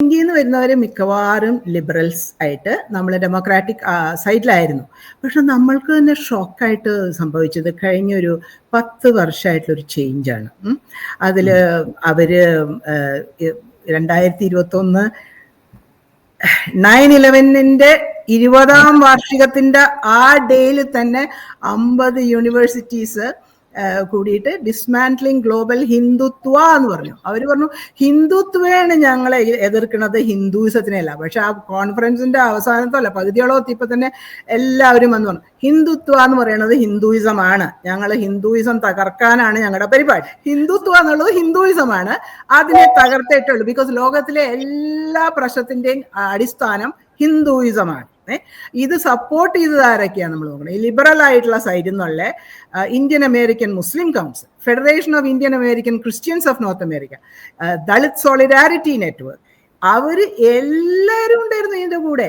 ഇന്ത്യയിൽ നിന്ന് വരുന്നവർ മിക്കവാറും ലിബറൽസ് ആയിട്ട് നമ്മൾ ഡെമോക്രാറ്റിക് സൈഡിലായിരുന്നു പക്ഷെ നമ്മൾക്ക് തന്നെ ഷോക്കായിട്ട് സംഭവിച്ചത് കഴിഞ്ഞൊരു പത്ത് വർഷമായിട്ടുള്ളൊരു ചേഞ്ചാണ് അതിൽ അവർ രണ്ടായിരത്തി ഇരുപത്തൊന്ന് നയൻ ഇലവനിന്റെ ഇരുപതാം വാർഷികത്തിന്റെ ആ ഡേയിൽ തന്നെ അമ്പത് യൂണിവേഴ്സിറ്റീസ് കൂടിയിട്ട് ഡിസ്മാൻഡ്ലിംഗ് ഗ്ലോബൽ ഹിന്ദുത്വ എന്ന് പറഞ്ഞു. അവർ പറഞ്ഞു ഹിന്ദുത്വയാണ് ഞങ്ങളെ എതിർക്കുന്നത് ഹിന്ദുയിസത്തിനല്ല പക്ഷെ ആ കോൺഫറൻസിന്റെ അവസാനത്തല്ല പകുതിയോളം എത്തിയപ്പോ തന്നെ എല്ലാവരും വന്നു പറഞ്ഞു ഹിന്ദുത്വ എന്ന് പറയുന്നത് ഹിന്ദുയിസമാണ് ഞങ്ങൾ ഹിന്ദുയിസം തകർക്കാനാണ് ഞങ്ങളുടെ പരിപാടി. ഹിന്ദുത്വ എന്നുള്ളത് ഹിന്ദുയിസമാണ് അതിനെ തകർത്തിട്ടുള്ളൂ ബിക്കോസ് ലോകത്തിലെ എല്ലാ പ്രശ്നത്തിന്റെയും അടിസ്ഥാനം ഹിന്ദുയിസമാണ് ഇത് സപ്പോർട്ട് ചെയ്തത് ആരൊക്കെയാണ് നമ്മൾ നോക്കുന്നത് ലിബറൽ ആയിട്ടുള്ള സൈഡിൽ നിന്നുള്ള Indian American Muslim council federation of Indian American Christians of North America Dalit solidarity network അവർ എല്ലാവരും ഉണ്ടായിരുന്നു ഇതിന്റെ കൂടെ.